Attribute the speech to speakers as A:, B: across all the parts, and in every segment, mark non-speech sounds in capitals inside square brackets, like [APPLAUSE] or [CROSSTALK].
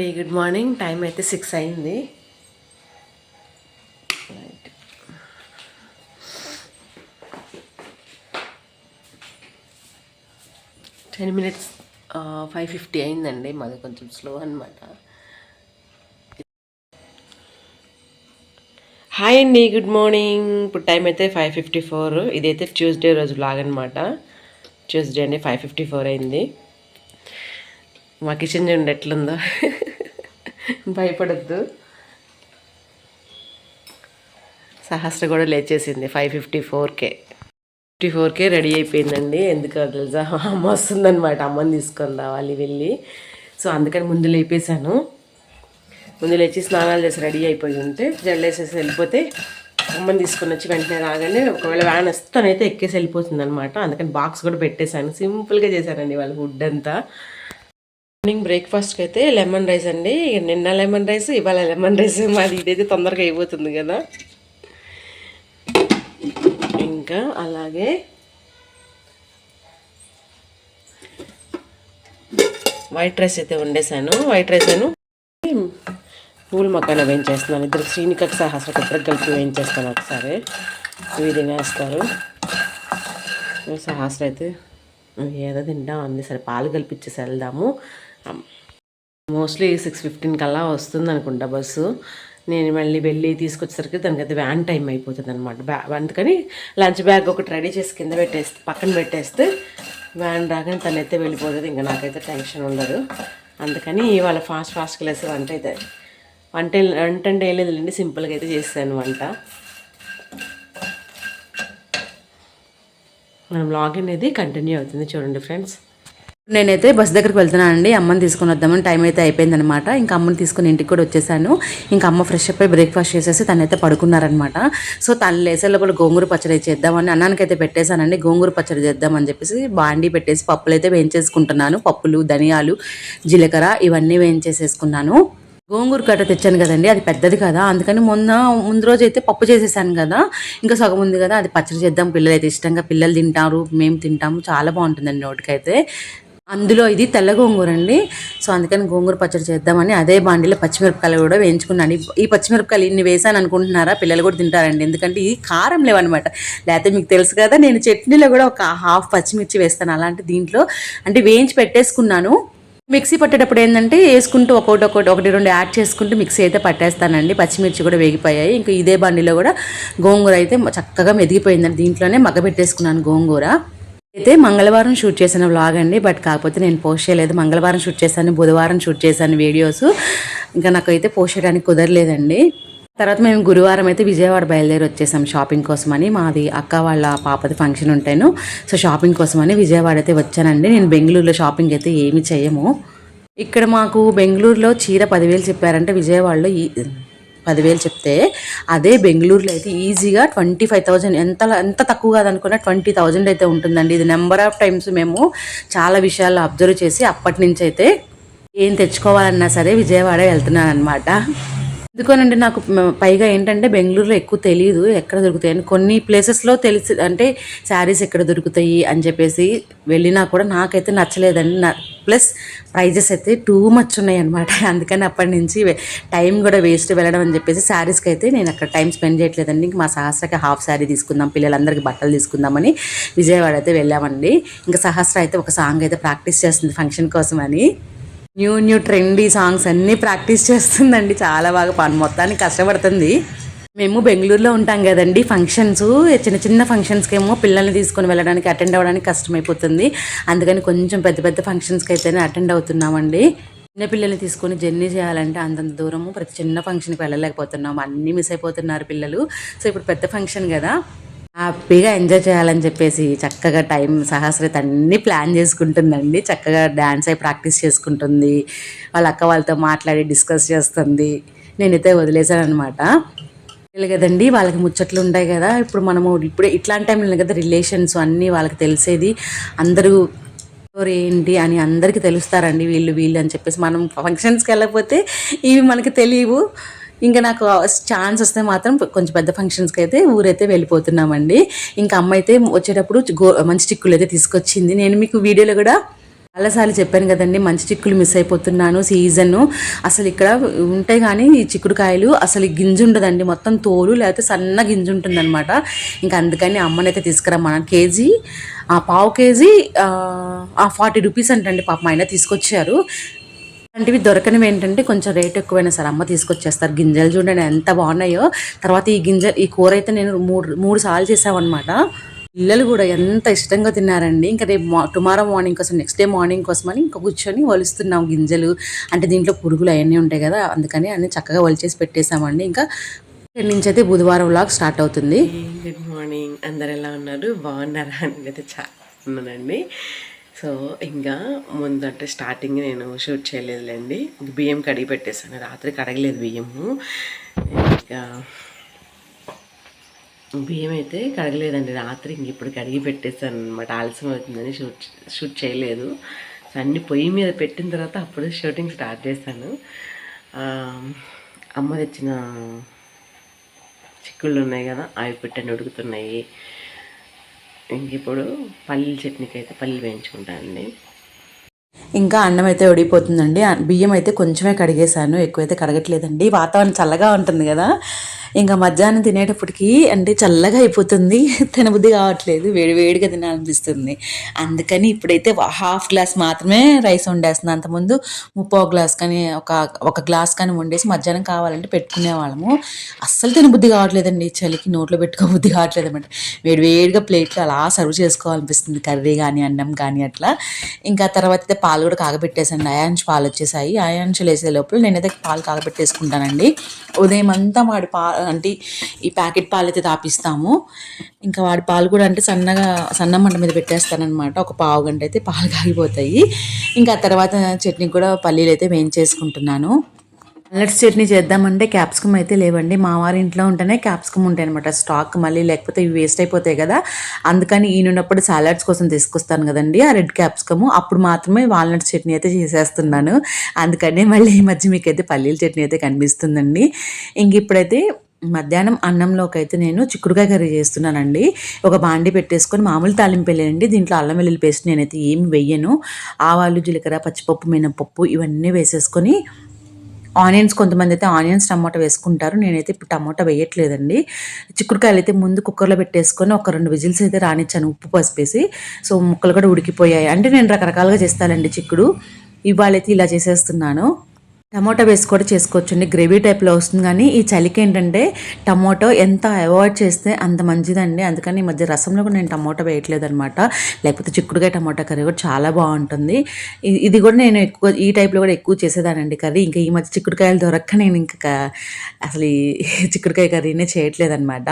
A: Very good morning time అయితే six అయింది. Ten minutes five fifty అయిందండి. మాది కొంచెం స్లో అనమాట హాయ్ అండి గుడ్ మార్నింగ్ ఇప్పుడు టైం అయితే ఫైవ్ ఫిఫ్టీ ఫోర్ ఇదైతే ట్యూస్డే రోజు బ్లాగ్ అనమాట ట్యూస్డే అండి ఫైవ్ ఫిఫ్టీ ఫోర్ అయింది. మా కిచెన్ చూడండి ఎట్లుందో. భయపడద్దు. సహస్ర కూడా లేచేసింది ఫైవ్ ఫిఫ్టీ ఫోర్కే ఫిఫ్టీ ఫోర్కే రెడీ అయిపోయిందండి. ఎందుకు తెలుసా? అమ్మ వస్తుందన్నమాట అమ్మని తీసుకొని రావాలి వెళ్ళి. సో అందుకని ముందు లేపేశాను. ముందు లేచి స్నానాలు చేసి రెడీ అయిపోయి ఉంటే జల్లేసేసి వెళ్ళిపోతే అమ్మని తీసుకొని వచ్చి వెంటనే రాగానే ఒకవేళ వ్యాన్ వస్తానైతే ఎక్కేసి వెళ్ళిపోతుంది అనమాట అందుకని బాక్స్ కూడా పెట్టేశాను. సింపుల్గా చేశానండి వాళ్ళ ఫుడ్ అంతా. మార్నింగ్ బ్రేక్ఫాస్ట్కి అయితే లెమన్ రైస్ అండి. నిన్న లెమన్ రైస్ ఇవాళ లెమన్ రైస్. మాది ఇదైతే తొందరగా అయిపోతుంది కదా. ఇంకా అలాగే వైట్ రైస్ అయితే వండేసాను వైట్ రైస్ అను పూల మొక్కలు వేయించేస్తున్నాను. ఇద్దరు శ్రీనికకి సహస్రకు ఇద్దరు కలిపి వేయించేస్తాను ఒకసారి. ఇవి తినేస్తారు సహస్ర అయితే ఏదో తింటాం అంది. సరే పాలు కలిపించేసి వెళ్దాము. మోస్ట్లీ సిక్స్ ఫిఫ్టీన్ కల్లా వస్తుంది అనుకుంటా బస్సు. నేను మళ్ళీ వెళ్ళి తీసుకొచ్చేసరికి దానికి అయితే వ్యాన్ టైం అయిపోతుంది అనమాట బ్యా అందుకని లంచ్ బ్యాగ్ ఒకటి రెడీ చేసి కింద పెట్టేస్తే పక్కన పెట్టేస్తే వ్యాన్ రాగానే తనైతే వెళ్ళిపోతుంది. ఇంకా నాకైతే టెన్షన్ ఉండదు. అందుకని ఇవాళ ఫాస్ట్ ఫాస్ట్గా లేసి వంట అయితే వంట వంట అంటే ఏం లేదండి సింపుల్గా అయితే చేస్తాను వంట. మనం లాగిన్ అనేది కంటిన్యూ అవుతుంది చూడండి ఫ్రెండ్స్
B: నేనైతే బస్ దగ్గరికి వెళ్తున్నానండి. అమ్మని తీసుకొని వద్దామని టైం అయితే అయిపోయిందనమాట ఇంకా అమ్మని తీసుకొని ఇంటికి కూడా వచ్చేసాను. ఇంకా అమ్మ ఫ్రెష్ అప్ అయి బ్రేక్ఫాస్ట్ చేసేసి తనైతే పడుకున్నారనమాట సో తను లేసే లోపల గోంగూర పచ్చడి చేద్దామని అన్నానికైతే పెట్టేశానండి. గోంగూర పచ్చడి చేద్దామని చెప్పేసి బాండి పెట్టేసి పప్పులు అయితే వేయించేసుకుంటున్నాను. పప్పులు ధనియాలు జీలకర్ర ఇవన్నీ వేయించేసేసుకున్నాను. గోంగూర కట్ట తెచ్చాను కదండి. అది పెద్దది కదా. అందుకని మొన్న ముందు రోజు అయితే పప్పు చేసేసాను కదా. ఇంకా సగం ఉంది కదా. అది పచ్చడి చేద్దాం. పిల్లలు అయితే ఇష్టంగా పిల్లలు తింటారు. మేము తింటాము. చాలా బాగుంటుందండి నోటికైతే. అందులో ఇది తెల్ల గోంగూర అండి. సో అందుకని గోంగూర పచ్చడి చేద్దామని అదే బాండిలో పచ్చిమిరపకాయలు కూడా వేయించుకున్నాను. ఈ- పచ్చిమిరపకాయలు ఇన్ని వేసాను అనుకుంటున్నారా? పిల్లలు కూడా తింటారండి. ఎందుకంటే ఇది కారం లేవన్నమాట. లేకపోతే మీకు తెలుసు కదా నేను చట్నీలో కూడా ఒక హాఫ్ పచ్చిమిర్చి వేస్తాను అలాంటి దీంట్లో. అంటే వేయించి పెట్టేసుకున్నాను. మిక్సీ పట్టేటప్పుడు ఏంటంటే వేసుకుంటూ ఒకటి ఒకటి ఒకటి రెండు యాడ్ చేసుకుంటూ మిక్సీ అయితే పట్టేస్తానండి. పచ్చిమిర్చి కూడా వేగిపోయాయి. ఇంకా ఇదే బండిలో కూడా గోంగూర అయితే చక్కగా మెదిగిపోయిందండి. దీంట్లోనే మగ్గబెట్టేసుకున్నాను గోంగూర. అయితే మంగళవారం షూట్ చేసిన వ్లాగ్ అండి. బట్ కాకపోతే నేను పోస్ట్ చేయలేదు. మంగళవారం షూట్ చేశాను బుధవారం షూట్ చేశాను వీడియోస్. ఇంకా నాకైతే పోస్ట్ చేయడానికి కుదరలేదండి. తర్వాత మేము గురువారం అయితే విజయవాడ బయలుదేరి వచ్చేసాం షాపింగ్ కోసమని. మాది అక్క వాళ్ళ పాపది ఫంక్షన్ ఉంటాను. సో షాపింగ్ కోసమని విజయవాడ అయితే వచ్చానండి. నేను బెంగళూరులో షాపింగ్ అయితే ఏమి చేయము. ఇక్కడ మాకు బెంగళూరులో చీర పదివేలు చెప్పారంటే విజయవాడలో ఈ పదివేలు చెప్తే అదే బెంగళూరులో అయితే ఈజీగా ట్వంటీ ఫైవ్ థౌజండ్ ఎంత ఎంత తక్కువ కాదనుకున్నా ట్వంటీ థౌజండ్ అయితే ఉంటుందండి. ఇది నెంబర్ ఆఫ్ టైమ్స్ మేము చాలా విషయాలు అబ్జర్వ్ చేసి అప్పటి నుంచి అయితే ఏం తెచ్చుకోవాలన్నా సరే విజయవాడ వెళ్తున్నాను అనమాట ఎందుకోనండి నాకు పైగా ఏంటంటే బెంగళూరులో ఎక్కువ తెలియదు ఎక్కడ దొరుకుతాయి అని. కొన్ని ప్లేసెస్లో తెలిసి అంటే శారీస్ ఎక్కడ దొరుకుతాయి అని చెప్పేసి వెళ్ళినా కూడా నాకైతే నచ్చలేదండి. ప్లస్ ప్రైజెస్ అయితే టూ మచ్ ఉన్నాయి అనమాట [LAUGHS] అందుకని అప్పటి నుంచి టైం కూడా వేస్ట్ వెళ్ళడం అని చెప్పేసి శారీస్కి అయితే నేను అక్కడ టైం స్పెండ్ చేయట్లేదండి. మా సహస్రకి హాఫ్ శారీ తీసుకుందాం పిల్లలందరికీ బట్టలు తీసుకుందామని విజయవాడ అయితే వెళ్ళామండి. ఇంకా సహస్ర అయితే ఒక సాంగ్ అయితే ప్రాక్టీస్ చేస్తుంది ఫంక్షన్ కోసం అని. న్యూ న్యూ ట్రెండీ సాంగ్స్ అన్నీ ప్రాక్టీస్ చేస్తుందండి. చాలా బాగా పని మొత్తానికి కష్టపడుతుంది. మేము బెంగళూరులో ఉంటాం కదండి. ఫంక్షన్స్ చిన్న చిన్న ఫంక్షన్స్కి ఏమో పిల్లల్ని తీసుకొని వెళ్ళడానికి అటెండ్ అవ్వడానికి కష్టమైపోతుంది. అందుకని కొంచెం పెద్ద పెద్ద ఫంక్షన్స్కి అయితేనే అటెండ్ అవుతున్నామండి. చిన్న పిల్లల్ని తీసుకొని జర్నీ చేయాలంటే అంతంత దూరము ప్రతి చిన్న ఫంక్షన్కి వెళ్ళలేకపోతున్నాము. అన్నీ మిస్ అయిపోతున్నారు పిల్లలు. సో ఇప్పుడు పెద్ద ఫంక్షన్ కదా. హ్యాపీగా ఎంజాయ్ చేయాలని చెప్పేసి చక్కగా టైం సహస్రత అన్నీ ప్లాన్ చేసుకుంటుందండి. చక్కగా డ్యాన్స్ అయి ప్రాక్టీస్ చేసుకుంటుంది. వాళ్ళ అక్క వాళ్ళతో మాట్లాడి డిస్కస్ చేస్తుంది. నేనైతే వదిలేశాను అనమాట కదండి వాళ్ళకి ముచ్చట్లు ఉంటాయి కదా. ఇప్పుడు మనము ఇప్పుడు ఇట్లాంటి టైంలో కదా రిలేషన్స్ అన్నీ వాళ్ళకి తెలిసేది. అందరూ ఏంటి అని అందరికీ తెలుస్తారండి వీళ్ళు వీళ్ళు అని చెప్పేసి. మనం ఫంక్షన్స్కి వెళ్ళకపోతే ఇవి మనకి తెలియవు. ఇంకా నాకు ఛాన్స్ వస్తే మాత్రం కొంచెం పెద్ద ఫంక్షన్స్కి అయితే ఊరైతే వెళ్ళిపోతున్నామండి. ఇంకా అమ్మ అయితే వచ్చేటప్పుడు గో మంచి చిక్కులు అయితే తీసుకొచ్చింది. నేను మీకు వీడియోలో కూడా చాలాసార్లు చెప్పాను కదండి మంచి చిక్కులు మిస్ అయిపోతున్నాను సీజన్. అసలు ఇక్కడ ఉంటాయి కానీ ఈ చిక్కుడుకాయలు అసలు గింజ ఉండదండి. మొత్తం తోలు లేకపోతే సన్న గింజ ఉంటుంది అనమాట ఇంకా అందుకని అమ్మనైతే తీసుకురమ్మా కేజీ ఆ పావు కేజీ ఆ ఫార్టీ రూపీస్ అంటండి పాప ఆయన తీసుకొచ్చారు. అలాంటివి దొరకనివి ఏంటంటే కొంచెం రేట్ ఎక్కువైనా సరే అమ్మ తీసుకొచ్చేస్తారు. గింజలు చూడండి ఎంత బాగున్నాయో. తర్వాత ఈ గింజ ఈ కూర అయితే నేను మూడు మూడు సార్లు చేసామన్నమాట. పిల్లలు కూడా ఎంత ఇష్టంగా తిన్నారండి. ఇంకా రేపు మా టుమారో మార్నింగ్ కోసం నెక్స్ట్ డే మార్నింగ్ కోసం అని ఇంకా కూర్చొని వలుస్తున్నాం గింజలు. అంటే దీంట్లో పురుగులు అవన్నీ ఉంటాయి కదా అందుకని అన్ని చక్కగా వలిచేసి పెట్టేశామండి. ఇంకా ఇక్కడి నుంచి అయితే బుధవారం లాగా స్టార్ట్ అవుతుంది.
A: గుడ్ మార్నింగ్ అందరు ఎలా ఉన్నారు? బాగున్నారా? అని అయితే చాలా ఉన్నానండి. సో ఇంకా ముందు అంటే స్టార్టింగ్ నేను షూట్ చేయలేదులేండి. బియ్యం కడిగి పెట్టేశాను. రాత్రి కడగలేదు బియ్యము. ఇంకా బియ్యం అయితే కడగలేదండి. రాత్రి ఇంక ఇప్పుడు కడిగి పెట్టేశాను అనమాట ఆలస్యం అవుతుందని షూట్ షూట్ చేయలేదు. సో అన్ని పొయ్యి మీద పెట్టిన తర్వాత అప్పుడు షూటింగ్ స్టార్ట్ చేశాను. అమ్మ తెచ్చిన చిక్కుళ్ళు ఉన్నాయి కదా అవి పెట్టని ఉడుకుతున్నాయి. ఇంక ఇప్పుడు పల్లీల చట్నీకి అయితే పల్లీలు వేయించుకుంటానండి.
B: ఇంకా అన్నం అయితే ఒడిపోతుందండి బియ్యం అయితే కొంచెమే కడిగేశాను. ఎక్కువైతే కడగట్లేదండి. వాతావరణం చల్లగా ఉంటుంది కదా. ఇంకా మధ్యాహ్నం తినేటప్పటికి అంటే చల్లగా అయిపోతుంది. [LAUGHS] తినబుద్ధి కావట్లేదు. వేడి వేడిగా తినాలనిపిస్తుంది. అందుకని ఇప్పుడైతే హాఫ్ గ్లాస్ మాత్రమే రైస్ వండేస్తున్నాను అంతకుముందు ముప్పో గ్లాస్ కానీ ఒక ఒక గ్లాస్ కానీ వండేసి మధ్యాహ్నం కావాలంటే పెట్టుకునేవాళ్ళము అస్సలు తినబుద్ధి కావట్లేదండి. చలికి నోట్లో పెట్టుకోబుద్ధి కావట్లేదు అనమాట వేడి వేడిగా ప్లేట్లో అలా సర్వ్ చేసుకోవాలనిపిస్తుంది. కర్రీ కానీ అన్నం కానీ అట్లా. ఇంకా తర్వాత అయితే పాలు కూడా కాగబెట్టేసాను. అయాంష్ పాలు వచ్చేసాయి. అయాంచులు వేసే లోపల నేనైతే పాలు కాగబెట్టేసుకుంటానండి. ఉదయం అంతా వాడి పా అంటే ఈ ప్యాకెట్ పాలు అయితే తాపిస్తాము. ఇంకా వాడి పాలు కూడా అంటే సన్నగా సన్న మంట మీద పెట్టేస్తానమాట ఒక పావు గంట అయితే పాలు కాగిపోతాయి. ఇంకా తర్వాత చట్నీ కూడా పల్లీలు అయితే వేయించేసుకుంటున్నాను. అల్లట్స్ చట్నీ చేద్దామంటే క్యాప్సికమ్ అయితే లేవండి. మా వారి ఇంట్లో ఉంటేనే క్యాప్సికమ్ ఉంటాయి అనమాట స్టాక్ మళ్ళీ లేకపోతే ఇవి వేస్ట్ అయిపోతాయి కదా. అందుకని ఈయనున్నప్పుడు సాలడ్స్ కోసం తీసుకొస్తాను కదండి ఆ రెడ్ క్యాప్సికమ్. అప్పుడు మాత్రమే వాల్నట్ చట్నీ అయితే చేసేస్తున్నాను. అందుకనే మళ్ళీ ఈ మధ్య మీకైతే పల్లీల చట్నీ అయితే కనిపిస్తుందండి. ఇంక ఇప్పుడైతే మధ్యాహ్నం అన్నంలోకి అయితే నేను చిక్కుడుకాయ కర్రీ చేస్తున్నానండి. ఒక బాండి పెట్టేసుకొని మామూలు తాలింపు వెళ్ళండి దీంట్లో అల్లం వెల్లుల్లి పేస్ట్ నేనైతే ఏమి వెయ్యను ఆవాలు జీలకర్ర పచ్చిపప్పు మినపప్పు ఇవన్నీ వేసేసుకొని ఆనియన్స్ కొంతమంది అయితే ఆనియన్స్ టమాటా వేసుకుంటారు. నేనైతే ఇప్పుడు టమాటా వేయట్లేదండి. చిక్కుడుకాయలు అయితే ముందు కుక్కర్లో పెట్టేసుకొని ఒక రెండు విజిల్స్ అయితే రానిచ్చాను. ఉప్పు పసిపేసి సో ముక్కలు కూడా ఉడికిపోయాయి. అంటే నేను రకరకాలుగా చేస్తానండి చిక్కుడు. ఇవాళైతే ఇలా చేసేస్తున్నాను. టమాటో వేసి కూడా చేసుకోవచ్చండి. గ్రేవీ టైప్లో వస్తుంది కానీ ఈ చలికి ఏంటంటే టమాటో ఎంత అవాయిడ్ చేస్తే అంత మంచిదండి. అందుకని ఈ మధ్య రసంలో కూడా నేను టమాటో వేయట్లేదు అనమాట లేకపోతే చిక్కుడుకాయ టమాటా కర్రీ కూడా చాలా బాగుంటుంది. ఇది కూడా నేను ఎక్కువ ఈ టైప్లో కూడా ఎక్కువ చేసేదానండి కర్రీ. ఇంకా ఈ మధ్య చిక్కుడుకాయలు దొరక్క నేను ఇంకా అసలు ఈ [LAUGHS] చిక్కుడుకాయ కర్రీనే చేయట్లేదు అనమాట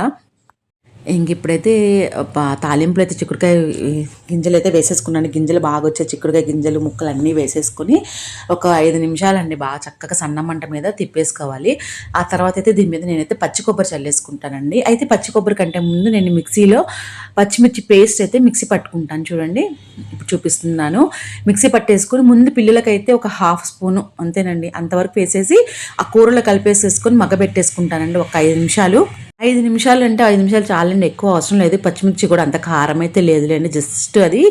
B: ఇంక ఇప్పుడైతే తాలింపులు అయితే చిక్కుడుకాయ గింజలు అయితే వేసేసుకున్నాను. గింజలు బాగా వచ్చే చిక్కుడుకాయ గింజలు ముక్కలు అన్నీ వేసేసుకొని ఒక ఐదు నిమిషాలండి. బాగా చక్కగా సన్న మంట మీద తిప్పేసుకోవాలి. ఆ తర్వాత అయితే దీని మీద నేనైతే పచ్చి కొబ్బరి చల్లేసుకుంటానండి. అయితే పచ్చి కొబ్బరి కంటే ముందు నేను మిక్సీలో పచ్చిమిర్చి పేస్ట్ అయితే మిక్సీ పట్టుకుంటాను. చూడండి ఇప్పుడు చూపిస్తున్నాను. మిక్సీ పట్టేసుకుని ముందు పిల్లలకైతే ఒక హాఫ్ స్పూను అంతేనండి. అంతవరకు వేసేసి ఆ కూరలో కలిపేసేసుకొని మగ్గబెట్టేసుకుంటానండి. ఒక ఐదు నిమిషాలు. ఐదు నిమిషాలు అంటే ఐదు నిమిషాలు చాలండి ఎక్కువ అవసరం లేదు. పచ్చిమిర్చి కూడా అంత కారం అయితే లేదులేండి. జస్ట్ అది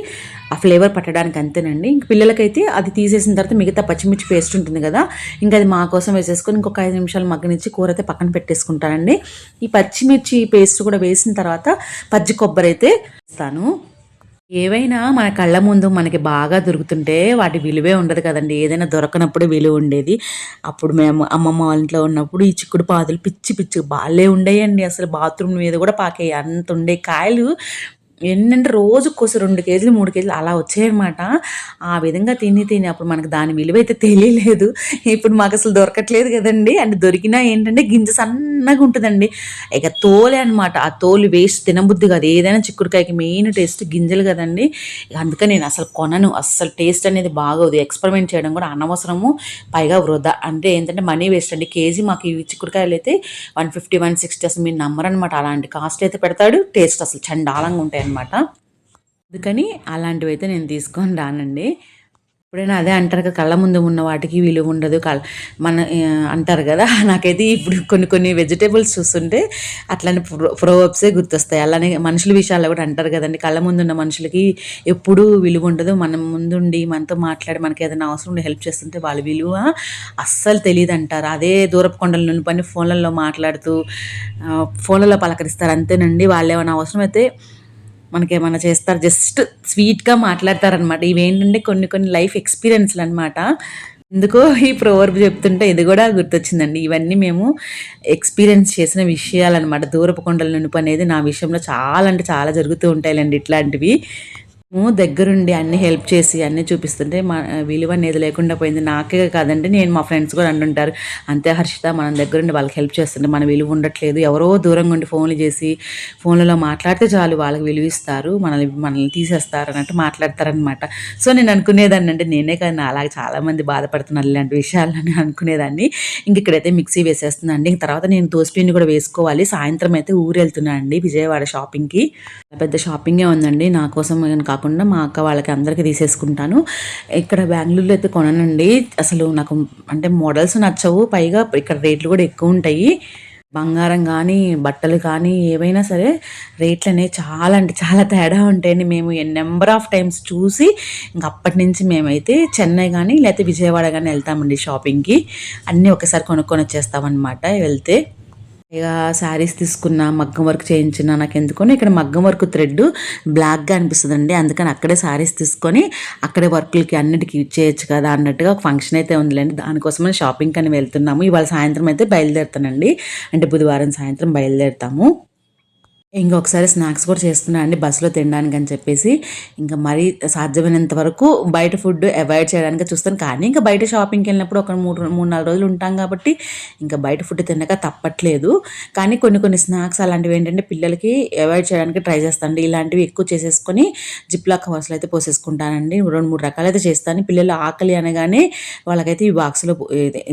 B: ఆ ఫ్లేవర్ పట్టడానికి అంతేనండి. ఇంక పిల్లలకైతే అది తీసేసిన తర్వాత మిగతా పచ్చిమిర్చి పేస్ట్ ఉంటుంది కదా ఇంకా అది మా కోసం వేసేసుకొని ఇంకొక ఐదు నిమిషాలు మగ్గనిచ్చి కూర అయితే పక్కన పెట్టేసుకుంటానండి. ఈ పచ్చిమిర్చి పేస్ట్ కూడా వేసిన తర్వాత పచ్చి కొబ్బరి అయితే వేస్తాను. ఏవైనా మన కళ్ళ ముందు మనకి బాగా దొరుకుతుంటే వాటి విలువే ఉండదు కదండి. ఏదైనా దొరకనప్పుడు విలువ ఉండేది. అప్పుడు మేము అమ్మమ్మ వాళ్ళ ఇంట్లో ఉన్నప్పుడు ఈ చిక్కుడు పాదులు పిచ్చి పిచ్చి బాలే ఉండేయండి. అసలు బాత్రూమ్ మీద కూడా పాకే అంత ఉండే కాయలు ఏంటంటే రోజు కోసం రెండు కేజీలు మూడు కేజీలు అలా వచ్చాయన్నమాట. ఆ విధంగా తిని తిని అప్పుడు మనకు దాని విలువ అయితే తెలియలేదు. ఇప్పుడు మాకు అసలు దొరకట్లేదు కదండి. అండ్ దొరికినా ఏంటంటే గింజ సన్నగా ఉంటుందండి. ఇక తోలే అనమాట ఆ తోలు వేస్ట్ తినబుద్ధి కాదు. ఏదైనా చిక్కుడుకాయకి మెయిన్ టేస్ట్ గింజలు కదండి. ఇక అందుకని నేను అసలు కొనను. అసలు టేస్ట్ అనేది బాగోదు. ఎక్స్పెరిమెంట్ చేయడం కూడా అనవసరము. పైగా వృధా. అంటే ఏంటంటే మనీ వేస్ట్ అండి. కేజీ మాకు ఈ చిక్కుడుకాయలు అయితే వన్ ఫిఫ్టీ వన్ సిక్స్టీ అసలు మీరు నమ్మరనమాట అలాంటి కాస్ట్ అయితే పెడతాడు. టేస్ట్ అసలు చండాలంగా ఉంటాయి అనమాట అందుకని అలాంటివి అయితే నేను తీసుకొని రానండి. ఎప్పుడైనా అదే అంటారు కదా కళ్ళ ముందు ఉన్న వాటికి విలువ ఉండదు. కళ్ళ మన అంటారు కదా నాకైతే ఇప్పుడు కొన్ని కొన్ని వెజిటేబుల్స్ చూస్తుంటే అట్లానే ప్రోవర్బ్సే గుర్తొస్తాయి. అలానే మనుషుల విషయాల్లో కూడా అంటారు కదండి కళ్ళ ముందు ఉన్న మనుషులకి ఎప్పుడూ విలువ ఉండదు. మనం ముందుండి మనతో మాట్లాడి మనకి ఏదైనా అవసరం ఉండి హెల్ప్ చేస్తుంటే వాళ్ళ విలువ అస్సలు తెలియదు అంటారు అదే దూరపు కొండల నుండి పని ఫోన్లలో మాట్లాడుతూ ఫోన్లలో పలకరిస్తారు. అంతేనండి వాళ్ళు ఏమైనా అవసరం అయితే మనకేమైనా చేస్తారు. జస్ట్ స్వీట్గా మాట్లాడతారనమాట ఇవేంటంటే కొన్ని కొన్ని లైఫ్ ఎక్స్పీరియన్స్లు అనమాట ఎందుకో ఈ ప్రోవర్బ్ చెప్తుంటే ఇది కూడా గుర్తొచ్చిందండి. ఇవన్నీ మేము ఎక్స్పీరియన్స్ చేసిన విషయాలన్నమాట. దూరపు కొండల నునుపు అనేది నా విషయంలో చాలా అంటే చాలా జరుగుతూ ఉంటాయిలండి ఇట్లాంటివి. దగ్గరుండి అన్ని హెల్ప్ చేసి అన్నీ చూపిస్తుంటే మా విలువ అనేది లేకుండా పోయింది. నాకే కాదండి నేను మా ఫ్రెండ్స్ కూడా అంటుంటారు అంతే హర్షిత మనం దగ్గరుండి వాళ్ళకి హెల్ప్ చేస్తుంటే మన విలువ ఉండట్లేదు. ఎవరో దూరంగా ఉండి ఫోన్లు చేసి ఫోన్లలో మాట్లాడితే చాలు వాళ్ళకి విలువ ఇస్తారు మనల్ని మనల్ని తీసేస్తారు అన్నట్టు మాట్లాడతారనమాట సో నేను అనుకునేదాన్ని అంటే నేనే కానీ అలాగే చాలామంది బాధపడుతున్నారు ఇలాంటి విషయాలని అనుకునేదాన్ని. ఇంక ఇక్కడైతే మిక్సీ వేసేస్తున్నాను అండి ఇంక తర్వాత నేను దోసపిండి కూడా వేసుకోవాలి. సాయంత్రం అయితే ఊరు వెళ్తున్నాను అండి విజయవాడ షాపింగ్కి పెద్ద షాపింగే ఉందండి. నా కోసం అని కాకుండా మా అక్క వాళ్ళకి అందరికీ తీసేసుకుంటాను. ఇక్కడ బెంగళూరులో అయితే కొననండి. అసలు నాకు అంటే మోడల్స్ నచ్చవు. పైగా ఇక్కడ రేట్లు కూడా ఎక్కువ ఉంటాయి. బంగారం కానీ బట్టలు కానీ ఏవైనా సరే రేట్లు అనేవి చాలా అంటే చాలా తేడా ఉంటాయండి. మేము నెంబర్ ఆఫ్ టైమ్స్ చూసి ఇంక అప్పటి నుంచి మేమైతే చెన్నై కానీ లేకపోతే విజయవాడ కానీ వెళ్తామండి షాపింగ్కి. అన్నీ ఒకసారి కొనుక్కొని వచ్చేస్తామన్నమాట వెళ్తే. ఇక శారీస్ తీసుకున్న మగ్గం వర్క్ చేయించిన నాకు ఎందుకని ఇక్కడ మగ్గం వర్క్ థ్రెడ్ బ్లాక్గా అనిపిస్తుంది అండి అందుకని అక్కడే శారీస్ తీసుకొని అక్కడే వర్క్లకి అన్నిటికీ ఇచ్చేయచ్చు కదా అన్నట్టుగా ఒక ఫంక్షన్ అయితే ఉందిలేండి. దానికోసమని షాపింగ్ అని వెళ్తున్నాము. ఇవాళ సాయంత్రం అయితే బయలుదేరుతానండి. అంటే బుధవారం సాయంత్రం బయలుదేరుతాము. ఇంకొకసారి స్నాక్స్ కూడా చేస్తున్నా అండి బస్సులో తినడానికి అని చెప్పేసి. ఇంకా మరీ సాధ్యమైనంత వరకు బయట ఫుడ్ అవాయిడ్ చేయడానికి చూస్తాను. కానీ ఇంకా బయట షాపింగ్కి వెళ్ళినప్పుడు ఒక మూడు మూడు నాలుగు రోజులు ఉంటాం కాబట్టి ఇంకా బయట ఫుడ్ తినక తప్పట్లేదు. కానీ కొన్ని కొన్ని స్నాక్స్ అలాంటివి ఏంటంటే పిల్లలకి అవాయిడ్ చేయడానికి ట్రై చేస్తాను ఇలాంటివి ఎక్కువ చేసేసుకొని జిప్లా కవర్స్లో అయితే పోసేసుకుంటానండి. రెండు మూడు రకాలు అయితే చేస్తాను. పిల్లలు ఆకలి అనగానే వాళ్ళకైతే ఈ బాక్స్లో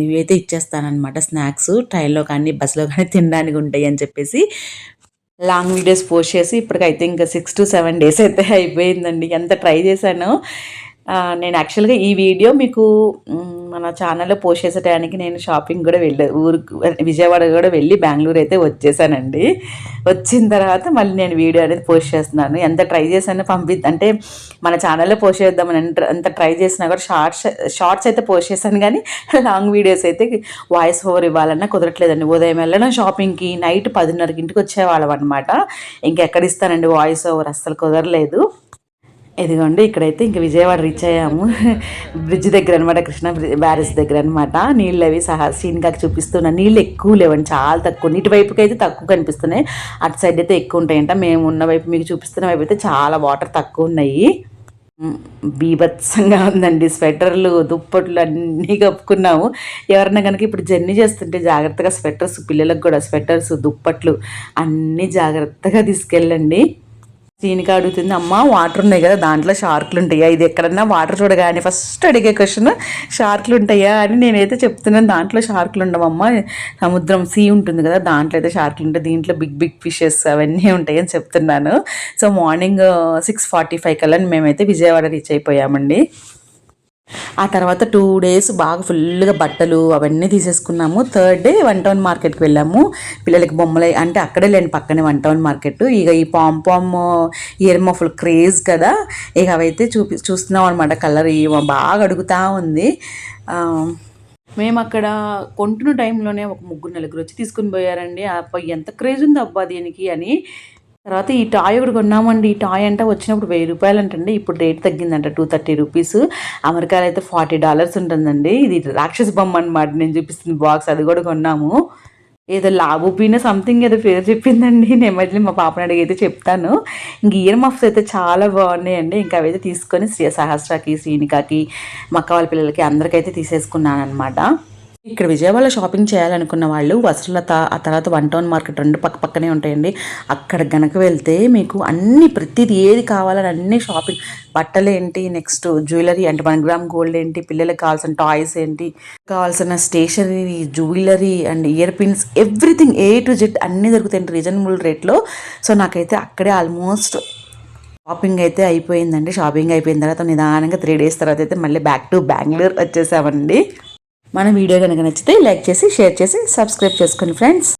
B: ఇవైతే ఇచ్చేస్తానమాట స్నాక్స్ ట్రైన్లో కానీ బస్సులో కానీ తినడానికి ఉంటాయి అని చెప్పేసి లాంగ్ వీడియోస్ పోస్ట్ చేసి ఇప్పటికైతే ఇంకా సిక్స్ టు సెవెన్ డేస్ అయితే అయిపోయిందండి. ఎంత ట్రై చేశాను. నేను యాక్చువల్గా ఈ వీడియో మీకు మన ఛానల్లో పోస్ట్ చేసే నేను షాపింగ్ కూడా వెళ్ళే ఊరికి విజయవాడ కూడా వెళ్ళి బెంగళూరు అయితే వచ్చేసానండి. వచ్చిన తర్వాత మళ్ళీ నేను వీడియో అనేది పోస్ట్ చేస్తున్నాను. ఎంత ట్రై చేశానో పంపి అంటే మన ఛానల్లో పోస్ట్ చేద్దామని ఎంత ఎంత ట్రై చేసినా కూడా షార్ట్స్ షార్ట్స్ అయితే పోస్ట్ చేశాను కానీ లాంగ్ వీడియోస్ అయితే వాయిస్ ఓవర్ ఇవ్వాలన్నా కుదరట్లేదండి. ఉదయం వెళ్ళడం షాపింగ్కి నైట్ పదిన్నరకి ఇంటికి వచ్చేవాళ్ళం అనమాట ఇంకెక్కడ ఇస్తానండి వాయిస్ ఓవర్ అస్సలు కుదరలేదు. ఇదిగోండి ఇక్కడైతే ఇంక విజయవాడ రీచ్ అయ్యాము. బ్రిడ్జ్ దగ్గర అనమాట కృష్ణ బ్యారేజ్ దగ్గర అనమాట నీళ్ళు అవి సహా సీన్గాకి చూపిస్తున్నా నీళ్ళు ఎక్కువ లేవండి చాలా తక్కువ. నీటి వైపుకి అయితే తక్కువ కనిపిస్తున్నాయి. అటు సైడ్ అయితే ఎక్కువ ఉంటాయంట. మేము ఉన్న వైపు మీకు చూపిస్తున్న వైపు అయితే చాలా వాటర్ తక్కువ ఉన్నాయి. బీభత్సంగా ఉందండి. స్వెటర్లు దుప్పట్లు అన్నీ కప్పుకున్నాము. ఎవరన్నా కనుక ఇప్పుడు జర్నీ చేస్తుంటే జాగ్రత్తగా స్వెటర్స్ పిల్లలకు కూడా స్వెటర్స్ దుప్పట్లు అన్నీ జాగ్రత్తగా తీసుకెళ్ళండి. దీనికి అడుగుతుంది అమ్మ వాటర్ ఉన్నాయి కదా దాంట్లో షార్క్లు ఉంటాయా? ఇది ఎక్కడన్నా వాటర్ చూడగానే ఫస్ట్ అడిగే క్వశ్చన్ షార్క్లు ఉంటాయా? అని నేనైతే చెప్తున్నాను దాంట్లో షార్క్లు ఉండవమ్మ సముద్రం సీ ఉంటుంది కదా దాంట్లో అయితే షార్క్లు ఉంటాయి దీంట్లో బిగ్ బిగ్ ఫిషెస్ అవన్నీ ఉంటాయి అని చెప్తున్నాను. So morning six forty five కల్లా మేమైతే విజయవాడ రీచ్ అయిపోయామండి. ఆ తర్వాత టూ డేస్ బాగా ఫుల్గా బట్టలు అవన్నీ తీసేసుకున్నాము. థర్డ్ డే వన్ టౌన్ మార్కెట్కి వెళ్ళాము. పిల్లలకి బొమ్మలు అంటే అక్కడే లేని పక్కనే వన్ టౌన్ మార్కెట్ ఇక ఈ pom pom ear muffle craze కదా ఇక అవైతే చూపి చూస్తున్నాం అనమాట కలర్ బాగా అడుగుతా ఉంది. మేము అక్కడ కొంటున్న టైంలోనే ఒక ముగ్గురు నలుగురు వచ్చి తీసుకుని పోయారండి. అబ్బా ఎంత క్రేజ్ ఉంది అబ్బా దీనికి అని తర్వాత ఈ టాయ్ ఒకటి కొన్నామండి. ఈ టాయ్ అంటే వచ్చినప్పుడు వెయ్యి రూపాయలు అంటండి ఇప్పుడు రేట్ తగ్గిందంట టూ థర్టీ రూపీస్. అమెరికాలో అయితే ఫార్టీ డాలర్స్ ఉంటుందండి. ఇది రాక్షస బొమ్మ అనమాట నేను చూపిస్తుంది బాక్స్ అది కూడా కొన్నాము. ఏదో లాబుపీన సంథింగ్ ఏదో పేరు చెప్పిందండి. నేను మళ్ళీ మా పాపని అడిగి అయితే చెప్తాను. ఇంక ఇయర్ మఫ్స్ అయితే చాలా బాగున్నాయండి. ఇంకా అవైతే తీసుకొని శ్రీ సహస్రాకి శ్రీనికాకి మా అక్క వాళ్ళ పిల్లలకి అందరికైతే తీసేసుకున్నాను అనమాట ఇక్కడ విజయవాడలో షాపింగ్ చేయాలనుకున్న వాళ్ళు వసలత ఆ తర్వాత వన్ టౌన్ మార్కెట్ రెండు పక్క పక్కనే ఉంటాయండి. అక్కడ గనక వెళ్తే మీకు అన్ని ప్రతిది ఏది కావాలని అన్ని షాపింగ్ బట్టలు ఏంటి నెక్స్ట్ జ్యువెలరీ అంటే వన్ గ్రామ్ గోల్డ్ ఏంటి పిల్లలకి కావాల్సిన టాయ్స్ ఏంటి కావాల్సిన stationery jewellery and ear pins everything A to Z అన్నీ దొరుకుతాయండి రీజనబుల్ రేట్లో. సో నాకైతే అక్కడే ఆల్మోస్ట్ షాపింగ్ అయితే అయిపోయిందండి. షాపింగ్ అయిపోయిన తర్వాత నిదానంగా త్రీ డేస్ తర్వాత అయితే మళ్ళీ బ్యాక్ టు బెంగళూరు వచ్చేసామండి. మన వీడియో కనుక నచ్చితే లైక్ చేసి షేర్ చేసి సబ్స్క్రైబ్ చేసుకోండి ఫ్రెండ్స్.